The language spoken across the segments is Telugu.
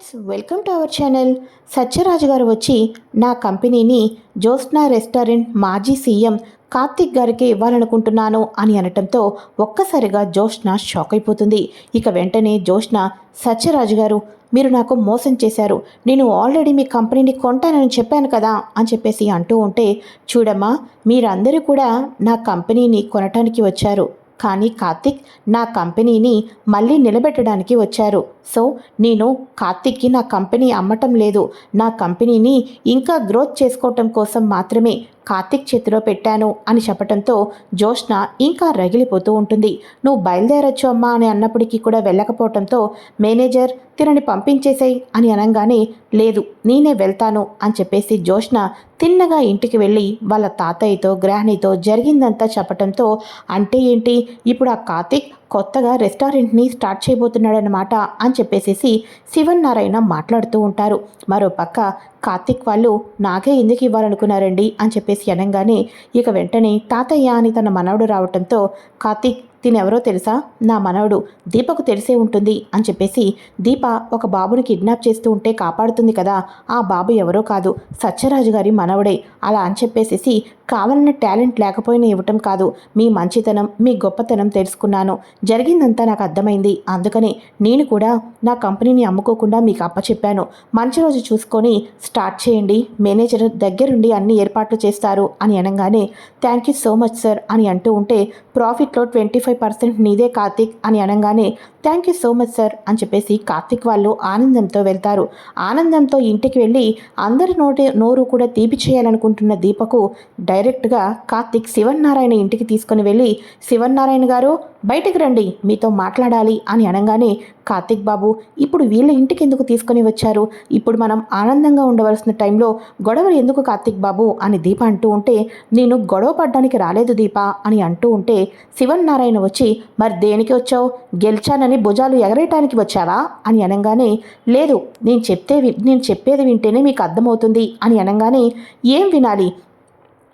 Friends welcome to our channel. Satyaraju garu వచ్చి నా కంపెనీని జోస్నా రెస్టారెంట్ మాజీ సీఎం కార్తిక్ గారికి ఇవ్వాలనుకుంటున్నాను అని అనటంతో ఒక్కసారిగా జోష్న షాక్ అయిపోతుంది. ఇక వెంటనే జోష్న సత్యరాజు గారు మీరు నాకు మోసం చేశారు. నేను ఆల్రెడీ మీ కంపెనీని కొంటానని చెప్పాను కదా అని చెప్పేసి అంటూ ఉంటే చూడమ్మా మీరందరూ కూడా నా కంపెనీని కొనటానికి వచ్చారు. కానీ కార్తిక్ నా కంపెనీని మళ్ళీ నిలబెట్టడానికి వచ్చారు. సో నేను కార్తిక్కి నా కంపెనీ అమ్మటం లేదు. నా కంపెనీని ఇంకా గ్రోత్ చేసుకోవటం కోసం మాత్రమే కార్తిక్ చేతిలో పెట్టాను అని చెప్పటంతో జోష్న ఇంకా రగిలిపోతూ ఉంటుంది. నువ్వు బయలుదేరొచ్చు అమ్మా అని అన్నప్పటికీ కూడా వెళ్ళకపోవటంతో మేనేజర్ తినని పంపించేసేయ్ అని అనగానే లేదు నేనే వెళ్తాను అని చెప్పేసి జోష్న తిన్నగా ఇంటికి వెళ్ళి వాళ్ళ తాతయ్యతో గ్రహణితో జరిగిందంతా చెప్పటంతో అంటే ఏంటి? ఇప్పుడు ఆ కార్తిక్ కొత్తగా రెస్టారెంట్ని స్టార్ట్ చేయబోతున్నాడనమాట అని చెప్పేసేసి శివన్ నారాయణ మాట్లాడుతూ ఉంటారు. మరో పక్క కార్తిక్ వాళ్ళు నాకే ఎందుకు ఇవ్వాలనుకున్నారండి? అని చెప్పేసి అనగానే ఇక వెంటనే తాతయ్య అని తన మనవడు రావటంతో కార్తిక్ తినెవరో తెలుసా? నా మనవడు దీపకు తెలిసే ఉంటుంది అని చెప్పేసి దీప ఒక బాబుని కిడ్నాప్ చేస్తూ ఉంటే కాపాడుతుంది కదా. ఆ బాబు ఎవరో కాదు. సత్యరాజు గారి మనవడే. అలా అని చెప్పేసేసి కావాలన్న టాలెంట్ లేకపోయినా ఇవ్వటం కాదు. మీ మంచితనం మీ గొప్పతనం తెలుసుకున్నాను. జరిగిందంతా నాకు అర్థమైంది. అందుకని నేను కూడా నా కంపెనీని అమ్ముకోకుండా మీకు అప్పచెప్పాను మంచి రోజు చూసుకొని స్టార్ట్ చేయండి. మేనేజర్ దగ్గరుండి అన్ని ఏర్పాట్లు చేస్తారు అని అనగానే thank you so much sir అని అంటూ ఉంటే ప్రాఫిట్లో ట్వంటీ ఫైవ్ పర్సెంట్ నీదే కార్తిక్ అని అనగానే thank you so much sir అని చెప్పేసి కార్తిక్ వాళ్ళు ఆనందంతో వెళ్తారు. ఆనందంతో ఇంటికి వెళ్ళి అందరి నోటి నోరు కూడా తీపి చేయాలనుకుంటున్న దీపకు డైరెక్ట్గా కార్తిక్ శివన్నారాయణ ఇంటికి తీసుకుని వెళ్ళి శివన్నారాయణ గారు బయటకు రండి మీతో మాట్లాడాలి అని అనగానే కార్తిక్ బాబు ఇప్పుడు వీళ్ళ ఇంటికి ఎందుకు తీసుకొని వచ్చారు? ఇప్పుడు మనం ఆనందంగా ఉండవలసిన టైంలో గొడవలు ఎందుకు కార్తిక్ బాబు అని దీప అంటూ ఉంటే నేను గొడవ పడ్డానికి రాలేదు దీప అని అంటూ ఉంటే శివన్నారాయణ వచ్చి మరి దేనికి వచ్చావు? గెలిచానని భుజాలు ఎగరేయటానికి వచ్చావా? అని అనగానే లేదు నేను చెప్తే నేను చెప్పేది వింటేనే మీకు అర్థమవుతుంది అని అనగానే ఏం వినాలి?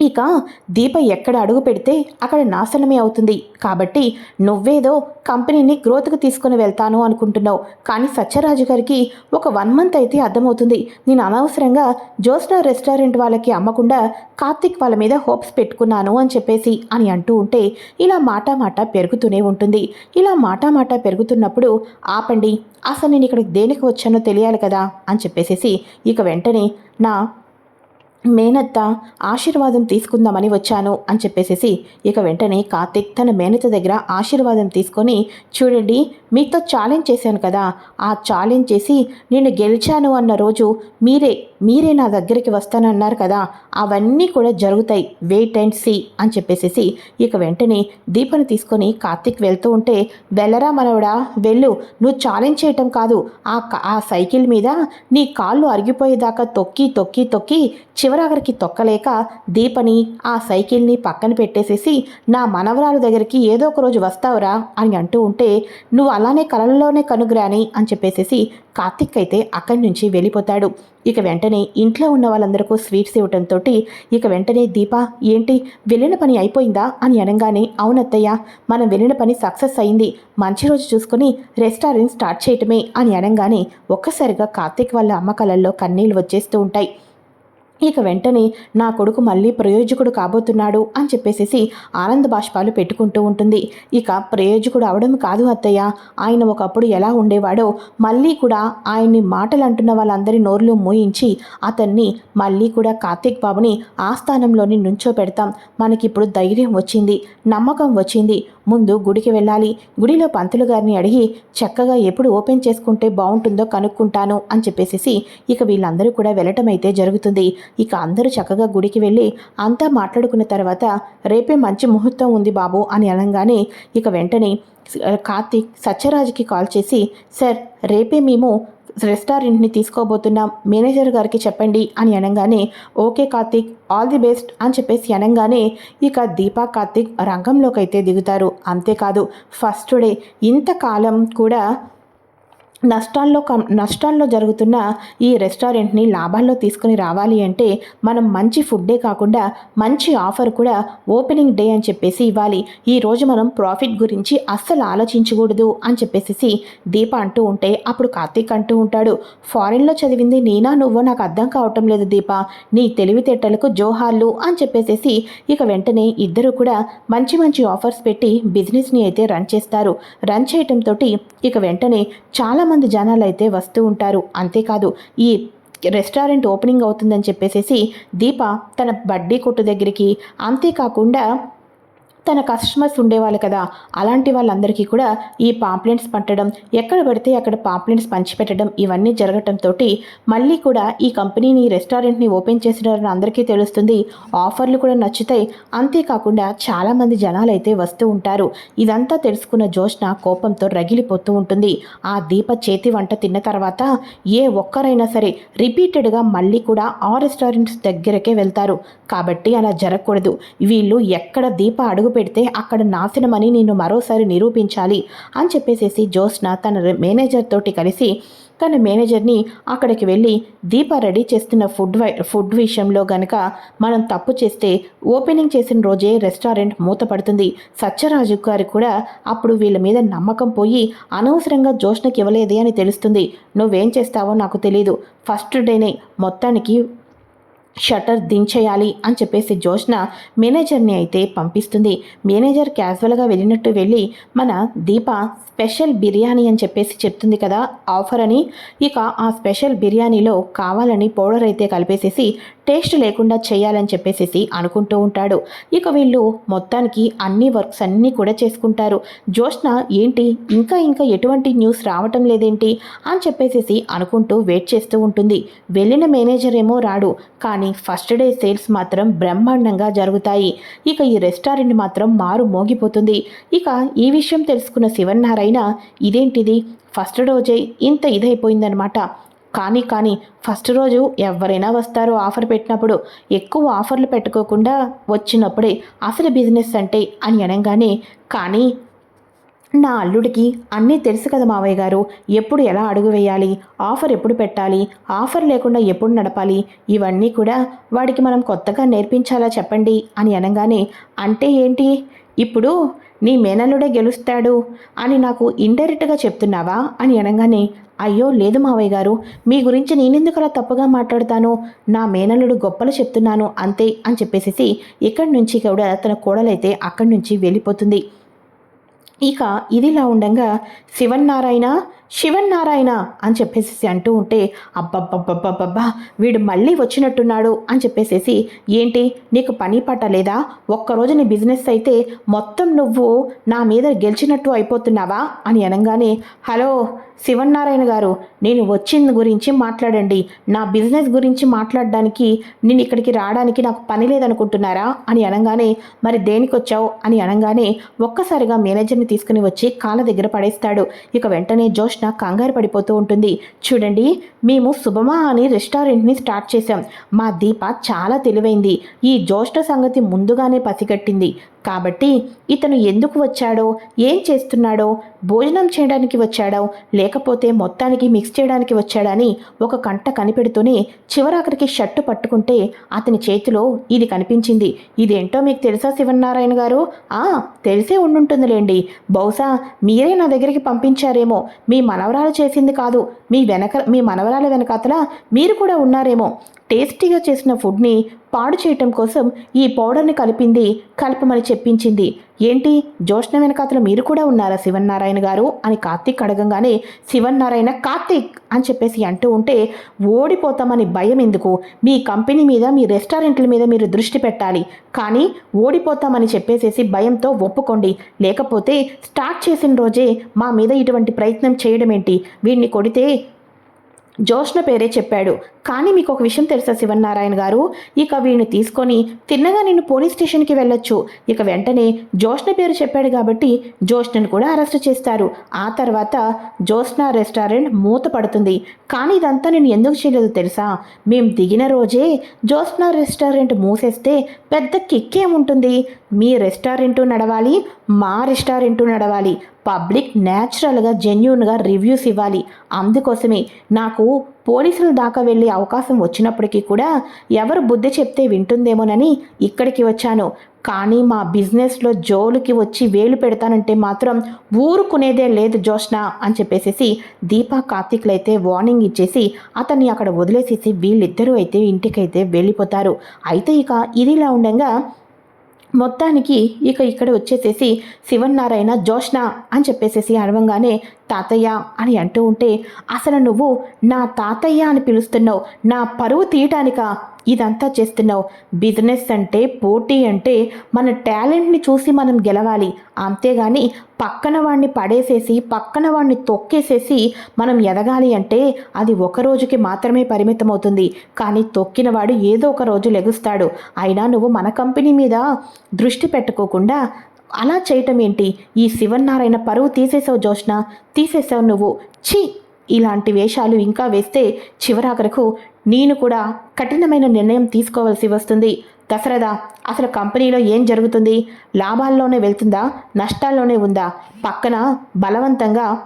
ఇక దీప ఎక్కడ అడుగు పెడితే అక్కడ నాశనమే అవుతుంది. కాబట్టి నువ్వేదో కంపెనీని గ్రోత్కి తీసుకొని వెళ్తాను అనుకుంటున్నావు. కానీ సత్యరాజు గారికి ఒక వన్ మంత్ అయితే అర్థమవుతుంది. నేను అనవసరంగా జోస్నా రెస్టారెంట్ వాళ్ళకి అమ్మకుండా కార్తిక్ వాళ్ళ మీద హోప్స్ పెట్టుకున్నాను అని చెప్పేసి అని అంటూ ఉంటే ఇలా మాటామాట పెరుగుతూనే ఉంటుంది. ఇలా మాటామాట పెరుగుతున్నప్పుడు ఆపండి. అసలు నేను ఇక్కడికి దేనికి వచ్చానో తెలియాలి కదా అని చెప్పేసేసి ఇక వెంటనే నా మేనత్త ఆశీర్వాదం తీసుకుందామని వచ్చాను అని చెప్పేసేసి ఇక వెంటనే కార్తిక్ తన మేనత్త దగ్గర ఆశీర్వాదం తీసుకొని చూడండి మీతో ఛాలెంజ్ చేశాను కదా. ఆ ఛాలెంజ్ చేసి నేను గెలిచాను అన్న రోజు మీరే మీరే నా దగ్గరికి వస్తానన్నారు కదా అవన్నీ కూడా జరుగుతాయి. వెయిట్ అండ్ సీ అని చెప్పేసేసి ఇక వెంటనే దీపని తీసుకొని కార్తిక్ వెళ్తూ ఉంటే వెళ్ళరా మనవడా వెళ్ళు. నువ్వు ఛాలెంజ్ చేయటం కాదు. ఆ ఆ సైకిల్ మీద నీ కాళ్ళు అరిగిపోయేదాకా తొక్కి తొక్కి తొక్కి చివరాఖరికి తొక్కలేక దీపని ఆ సైకిల్ని పక్కన పెట్టేసేసి నా మనవరాలు దగ్గరికి ఏదో ఒక రోజు వస్తావురా అని అంటూ ఉంటే నువ్వు అలానే కలల్లోనే కనుగ్రాని అని చెప్పేసేసి కార్తిక్ అయితే అక్కడి నుంచి వెళ్ళిపోతాడు. ఇక వెంటనే ఇంట్లో ఉన్న వాళ్ళందరికీ స్వీట్స్ ఇవ్వటంతో ఇక వెంటనే దీప ఏంటి వెళ్ళిన పని అయిపోయిందా? అని అనగానే అవునత్తయ్య మనం వెళ్ళిన పని సక్సెస్ అయింది. మంచి రోజు చూసుకుని రెస్టారెంట్ స్టార్ట్ చేయటమే అని అనగానే ఒక్కసారిగా కార్తీక్ వాళ్ళ అమ్మ కళ్ళల్లో కన్నీళ్ళు వచ్చేస్తూ ఉంటాయి. ఇక వెంటనే నా కొడుకు మళ్ళీ ప్రయోజకుడు కాబోతున్నాడు అని చెప్పేసేసి ఆనంద బాష్పాలు పెట్టుకుంటూ ఉంటుంది. ఇక ప్రయోజకుడు అవడం కాదు అత్తయ్య. ఆయన ఒకప్పుడు ఎలా ఉండేవాడో మళ్ళీ కూడా ఆయన్ని మాటలు అంటున్న వాళ్ళందరి నోర్లు మూయించి అతన్ని మళ్ళీ కూడా కార్తీక్ బాబుని ఆ స్థానంలోని నుంచో పెడతాం. మనకిప్పుడు ధైర్యం వచ్చింది నమ్మకం వచ్చింది. ముందు గుడికి వెళ్ళాలి. గుడిలో పంతులు గారిని అడిగి చక్కగా ఎప్పుడు ఓపెన్ చేసుకుంటే బాగుంటుందో కనుక్కుంటాను అని చెప్పేసేసి ఇక వీళ్ళందరూ కూడా వెళ్ళటం అయితే జరుగుతుంది. ఇక అందరూ చక్కగా గుడికి వెళ్ళి అంతా మాట్లాడుకున్న తర్వాత రేపే మంచి ముహూర్తం ఉంది బాబు అని అనగానే ఇక వెంటనే కార్తీక్ సత్యరాజుకి కాల్ చేసి సార్ రేపే మేము రెస్టారెంట్ని తీసుకోబోతున్నాం మేనేజర్ గారికి చెప్పండి అని అనగానే okay Karthik all the best అని చెప్పేసి అనగానే ఇక దీపా కార్తీక్ రంగంలోకి అయితే దిగుతారు. అంతేకాదు ఫస్ట్ డే ఇంతకాలం కూడా నష్టాల్లో కం నష్టాల్లో జరుగుతున్న ఈ రెస్టారెంట్ని లాభాల్లో తీసుకుని రావాలి అంటే మనం మంచి ఫుడ్డే కాకుండా మంచి ఆఫర్ కూడా ఓపెనింగ్ డే అని చెప్పేసి ఇవ్వాలి. ఈ రోజు మనం ప్రాఫిట్ గురించి అస్సలు ఆలోచించకూడదు అని చెప్పేసి దీప అంటూ ఉంటే అప్పుడు కార్తీక్ అంటూ ఉంటాడు. ఫారిన్లో చదివింది నేనా నువ్వో? నాకు అర్థం కావటం లేదు దీప. నీ తెలివితేటలకు జోహార్లు అని చెప్పేసేసి ఇక వెంటనే ఇద్దరు కూడా మంచి మంచి ఆఫర్స్ పెట్టి బిజినెస్ని అయితే రన్ చేస్తారు. రన్ చేయటంతో ఇక వెంటనే చాలామంది జనాలు అయితే వస్తూ ఉంటారు. అంతేకాదు ఈ రెస్టారెంట్ ఓపెనింగ్ అవుతుందని చెప్పేసేసి దీప తన బడ్డీ కొట్టు దగ్గరికి అంతేకాకుండా తన కస్టమర్స్ ఉండేవాళ్ళు కదా. అలాంటి వాళ్ళందరికీ కూడా ఈ పాంప్లెంట్స్ పట్టడం ఎక్కడ పడితే అక్కడ పాంప్లెంట్స్ పంచిపెట్టడం ఇవన్నీ జరగటంతో మళ్ళీ కూడా ఈ కంపెనీని రెస్టారెంట్ని ఓపెన్ చేసినారని అందరికీ తెలుస్తుంది. ఆఫర్లు కూడా నచ్చుతాయి. అంతేకాకుండా చాలామంది జనాలు అయితే వస్తూ ఉంటారు. ఇదంతా తెలుసుకున్న జోష్న కోపంతో రగిలిపోతూ ఉంటుంది. ఆ దీప చేతి వంట తిన్న తర్వాత ఏ ఒక్కరైనా సరే రిపీటెడ్గా మళ్ళీ కూడా ఆ రెస్టారెంట్స్ దగ్గరకే వెళ్తారు. కాబట్టి అలా జరగకూడదు. వీళ్ళు ఎక్కడ దీప అడుగు పెడితే అక్కడ నాశనమని నేను మరోసారి నిరూపించాలి అని చెప్పేసేసి జోస్న తన మేనేజర్ తోటి కలిసి తన మేనేజర్ని అక్కడికి వెళ్ళి దీప రెడీ చేస్తున్న ఫుడ్ ఫుడ్ విషయంలో గనక మనం తప్పు చేస్తే ఓపెనింగ్ చేసిన రోజే రెస్టారెంట్ మూతపడుతుంది. సత్యరాజు గారు కూడా అప్పుడు వీళ్ళ మీద నమ్మకం పోయి అనవసరంగా జోష్నకి ఇవ్వలేదే అని తెలుస్తుంది. నువ్వేం చేస్తావో నాకు తెలియదు ఫస్ట్ డేనే మొత్తానికి షటర్ దించేయాలి అని చెప్పేసి జోష్న మేనేజర్ని అయితే పంపిస్తుంది. మేనేజర్ క్యాజువల్గా వెళ్ళినట్టు వెళ్ళి మన దీప స్పెషల్ బిర్యానీ అని చెప్పేసి చెప్తుంది కదా ఆఫర్ అని. ఇక ఆ స్పెషల్ బిర్యానీలో కావాలని పౌడర్ అయితే కలిపేసేసి టేస్ట్ లేకుండా చేయాలని చెప్పేసి అనుకుంటూ ఉంటాడు. ఇక వీళ్ళు మొత్తానికి అన్ని వర్క్స్ అన్నీ కూడా చేసుకుంటారు. జోష్న ఏంటి ఇంకా ఇంకా ఎటువంటి న్యూస్ రావటం లేదేంటి అని చెప్పేసి అనుకుంటూ వెయిట్ చేస్తూ ఉంటుంది. వెళ్ళిన మేనేజర్ ఏమో రాడు కానీ ఫస్ట్ డే సేల్స్ మాత్రం బ్రహ్మాండంగా జరుగుతాయి. ఇక ఈ రెస్టారెంట్ మాత్రం మారు మోగిపోతుంది. ఇక ఈ విషయం తెలుసుకున్న శివన్నారాయణ ఇదేంటిది? ఫస్ట్ రోజే ఇంత ఇదైపోయిందనమాట కానీ కానీ ఫస్ట్ రోజు ఎవరైనా వస్తారో ఆఫర్ పెట్టినప్పుడు ఎక్కువ ఆఫర్లు పెట్టుకోకుండా వచ్చినప్పుడే అసలు బిజినెస్ అంటే అని అనగానే కానీ నా అల్లుడికి అన్నీ తెలుసు కదా మావయ్య గారు. ఎప్పుడు ఎలా అడుగు వేయాలి? ఆఫర్ ఎప్పుడు పెట్టాలి? ఆఫర్ లేకుండా ఎప్పుడు నడపాలి? ఇవన్నీ కూడా వాడికి మనం కొత్తగా నేర్పించాలా చెప్పండి అని అనగానే అంటే ఏంటి? ఇప్పుడు నీ మేనల్లుడే గెలుస్తాడు అని నాకు ఇండైరెక్ట్గా చెప్తున్నావా అని అనగానే అయ్యో లేదు మావయ్య గారు. మీ గురించి నేనెందుకు అలా తప్పుగా మాట్లాడతాను? నా మేనల్లుడు గొప్పలు చెప్తున్నాను అంతే అని చెప్పేసి ఇక్కడి నుంచి కూడా తన కోడలైతే అక్కడి నుంచి వెళ్ళిపోతుంది. ఇక ఇదిలా ఉండగా శివన్నారాయణ శివన్నారాయణ అని చెప్పేసి అంటూ ఉంటే అబ్బబ్బబ్బబ్బబ్బా వీడు మళ్ళీ వచ్చినట్టున్నాడు అని చెప్పేసేసి ఏంటి నీకు పని పట్టలేదా ఒక్కరోజు నీ బిజినెస్ అయితే మొత్తం నువ్వు నా మీద గెలిచినట్టు అయిపోతున్నావా? అని అనగానే హలో శివన్నారాయణ గారు నేను వచ్చిన గురించి మాట్లాడండి. నా బిజినెస్ గురించి మాట్లాడడానికి నేను ఇక్కడికి రావడానికి నాకు పని లేదనుకుంటున్నారా? అని అనగానే మరి దేనికి వచ్చావు అని అనగానే ఒక్కసారిగా మేనేజర్ని తీసుకుని వచ్చి కాళ్ళ దగ్గర పడేస్తాడు. ఇక వెంటనే జోష్ జోష్న కంగారు పడిపోతూ ఉంటుంది. చూడండి మేము శుభమా అని రెస్టారెంట్ని స్టార్ట్ చేశాం. మా దీప చాలా తెలివైంది. ఈ జ్యోష్ఠ సంగతి ముందుగానే పసిగట్టింది. కాబట్టి ఇతను ఎందుకు వచ్చాడో ఏం చేస్తున్నాడో భోజనం చేయడానికి వచ్చాడో లేకపోతే మొత్తానికి మిక్స్ చేయడానికి వచ్చాడని ఒక కంట కనిపెడుతూనే చివరాఖరికి షర్టు పట్టుకుంటే అతని చేతిలో ఇది కనిపించింది. ఇదేంటో మీకు తెలుసా శివనారాయణ గారు? ఆ తెలిసే ఉండుంటుందిలేండి. బహుశా మీరే నా దగ్గరికి పంపించారేమో. మీ మనవరాలు చేసింది కాదు. మీ వెనక మీ మనవరాల వెనకాతల మీరు కూడా ఉన్నారేమో. టేస్టీగా చేసిన ఫుడ్ని పాడు చేయటం కోసం ఈ పౌడర్ని కలిపింది కలపమని చెప్పించింది. ఏంటి? జోష్ణ వెనకాతలు మీరు కూడా ఉన్నారా శివన్నారాయణ గారు? అని కార్తీక్ అడగంగానే శివన్నారాయణ కార్తీక్! అని చెప్పేసి అంటూ ఉంటే ఓడిపోతామని భయం ఎందుకు? మీ కంపెనీ మీద మీ రెస్టారెంట్ల మీద మీరు దృష్టి పెట్టాలి. కానీ ఓడిపోతామని చెప్పేసేసి భయంతో ఒప్పుకోండి. లేకపోతే స్టార్ట్ చేసిన రోజే మా మీద ఇటువంటి ప్రయత్నం చేయడం ఏంటి వీడిని కొడితే జోష్న పేరే చెప్పాడు. కానీ మీకు ఒక విషయం తెలుసా శివనారాయణ గారు? ఇక వీడిని తీసుకొని తిన్నగా నేను పోలీస్ స్టేషన్కి వెళ్ళొచ్చు. ఇక వెంటనే జోష్న పేరు చెప్పాడు కాబట్టి జోష్నను కూడా అరెస్ట్ చేస్తారు. ఆ తర్వాత జోష్న రెస్టారెంట్ మూత పడుతుంది. కానీ ఇదంతా నేను ఎందుకు చేయలేదు తెలుసా? మేము దిగిన రోజే జోష్న రెస్టారెంట్ మూసేస్తే పెద్ద కిక్కేముంటుంది మీ రెస్టారెంటు నడవాలి మా రెస్టారెంటు నడవాలి. పబ్లిక్ న్యాచురల్గా జెన్యున్గా రివ్యూస్ ఇవ్వాలి. అందుకోసమే నాకు పోలీసుల దాకా వెళ్ళే అవకాశం వచ్చినప్పటికీ కూడా ఎవరు బుద్ధి చెప్తే వింటుందేమోనని ఇక్కడికి వచ్చాను. కానీ మా బిజినెస్లో జోలుకి వచ్చి వేలు పెడతానంటే మాత్రం ఊరుకునేదే లేదు జోష్న అని చెప్పేసేసి దీపా కార్తీక్లు అయితే వార్నింగ్ ఇచ్చేసి అతన్ని అక్కడ వదిలేసేసి వీళ్ళిద్దరూ అయితే ఇంటికైతే వెళ్ళిపోతారు. అయితే ఇక ఇదిలా ఉండగా మొత్తానికి ఇక ఇక్కడ వచ్చేసేసి శివన్నారాయణ జోష్ణ అని చెప్పేసేసి అడవంగానే తాతయ్య అని అంటూ ఉంటే అసలు నువ్వు నా తాతయ్య అని పిలుస్తున్నావు నా పరువు తీయటానిక? ఇదంతా చేస్తున్నావు. బిజినెస్ అంటే పోటీ అంటే మన టాలెంట్ని చూసి మనం గెలవాలి. అంతేగాని పక్కన వాడిని పడేసేసి పక్కన వాడిని తొక్కేసేసి మనం ఎదగాలి అంటే అది ఒక రోజుకి మాత్రమే పరిమితం అవుతుంది కానీ తొక్కినవాడు ఏదో ఒక రోజు లెగుస్తాడు. అయినా నువ్వు మన కంపెనీ మీద దృష్టి పెట్టుకోకుండా అలా చేయటం ఏంటి? ఈ శివన్నారాయణ పరువు తీసేసావు జోష్న తీసేసావు నువ్వు. ఛీ! ఇలాంటి వేషాలు ఇంకా వేస్తే చివరాఖరకు నేను కూడా కఠినమైన నిర్ణయం తీసుకోవాల్సి వస్తుంది. దసరదా అసలు కంపెనీలో ఏం జరుగుతుంది? లాభాల్లోనే వెళ్తుందా? నష్టాల్లోనే ఉందా? పక్కన బలవంతంగా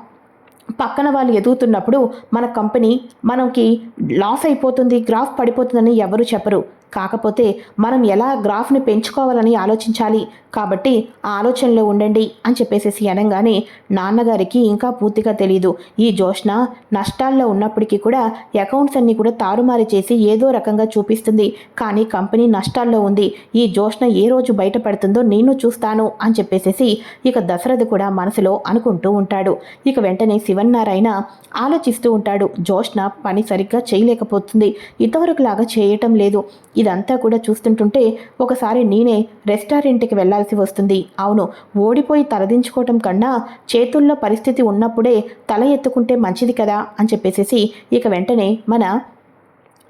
పక్కన వాళ్ళు ఎదుగుతున్నప్పుడు మన కంపెనీ మనకి లాస్ అయిపోతుంది గ్రాఫ్ పడిపోతుందని ఎవరు చెప్పరు. కాకపోతే మనం ఎలా గ్రాఫ్ని పెంచుకోవాలని ఆలోచించాలి? కాబట్టి ఆ ఆలోచనలో ఉండండి అని చెప్పేసేసి అనగానే నాన్నగారికి ఇంకా పూర్తిగా తెలియదు ఈ జోష్న నష్టాల్లో ఉన్నప్పటికీ కూడా అకౌంట్స్ అన్నీ కూడా తారుమారి చేసి ఏదో రకంగా చూపిస్తుంది. కానీ కంపెనీ నష్టాల్లో ఉంది. ఈ జోష్న ఏ రోజు బయటపడుతుందో నేను చూస్తాను అని చెప్పేసేసి ఇక దశరథ కూడా మనసులో అనుకుంటూ ఉంటాడు. ఇక వెంటనే శివన్నారాయణ ఆలోచిస్తూ ఉంటాడు. జోష్న పని సరిగ్గా చేయలేకపోతుంది. ఇంతవరకులాగా చేయటం లేదు. ఇదంతా కూడా చూస్తుంటుంటే ఒకసారి నేనే రెస్టారెంట్కి వెళ్ళాల్సి వస్తుంది. అవును ఓడిపోయి తలదించుకోవటం కన్నా చేతుల్లో పరిస్థితి ఉన్నప్పుడే తల ఎత్తుకుంటే మంచిది కదా అని చెప్పేసేసి ఇక వెంటనే మన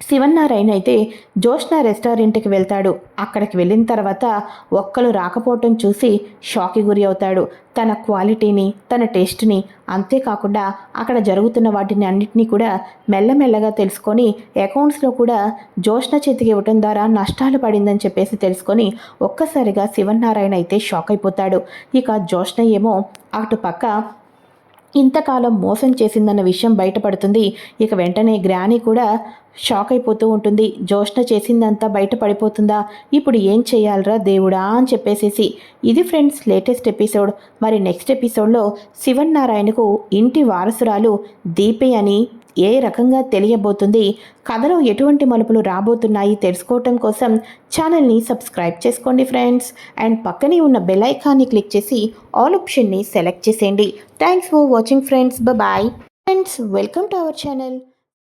శివన్నారాయణ అయితే జోష్న రెస్టారెంట్కి వెళ్తాడు. అక్కడికి వెళ్ళిన తర్వాత ఒక్కలు రాకపోవటం చూసి షాక్కి గురి అవుతాడు. తన క్వాలిటీని తన టేస్ట్ని అంతేకాకుండా అక్కడ జరుగుతున్న వాటిని అన్నింటినీ కూడా మెల్లమెల్లగా తెలుసుకొని అకౌంట్స్లో కూడా జోష్న చేతికి ఇవ్వటం ద్వారా నష్టాలు పడిందని చెప్పేసి తెలుసుకొని ఒక్కసారిగా శివన్నారాయణ అయితే షాక్ అయిపోతాడు. ఇక జోష్న ఏమో అటు పక్క ఇంతకాలం మోసం చేసిందన్న విషయం బయటపడుతుంది. ఇక వెంటనే గ్రాని కూడా షాక్ అయిపోతూ ఉంటుంది. జోష్ణ చేసిందంతా బయటపడిపోతుందా? ఇప్పుడు ఏం చేయాలరా దేవుడా అని చెప్పేసేసి ఇది ఫ్రెండ్స్ లేటెస్ట్ ఎపిసోడ్. మరి నెక్స్ట్ ఎపిసోడ్లో శివన్ నారాయణకు ఇంటి వారసురాలు దీపే అని ఏ రకంగా తెలియబోతుంది కథలో ఎటువంటి మలుపులు రాబోతున్నాయి తెలుసుకోవటం కోసం ఛానల్ని సబ్స్క్రైబ్ చేసుకోండి ఫ్రెండ్స్. అండ్ పక్కనే ఉన్న బెల్ ఐకాన్ని క్లిక్ చేసి ఆల్ ఆప్షన్ని సెలెక్ట్ చేసేయండి. Thanks for watching friends. Bye friends welcome to our channel.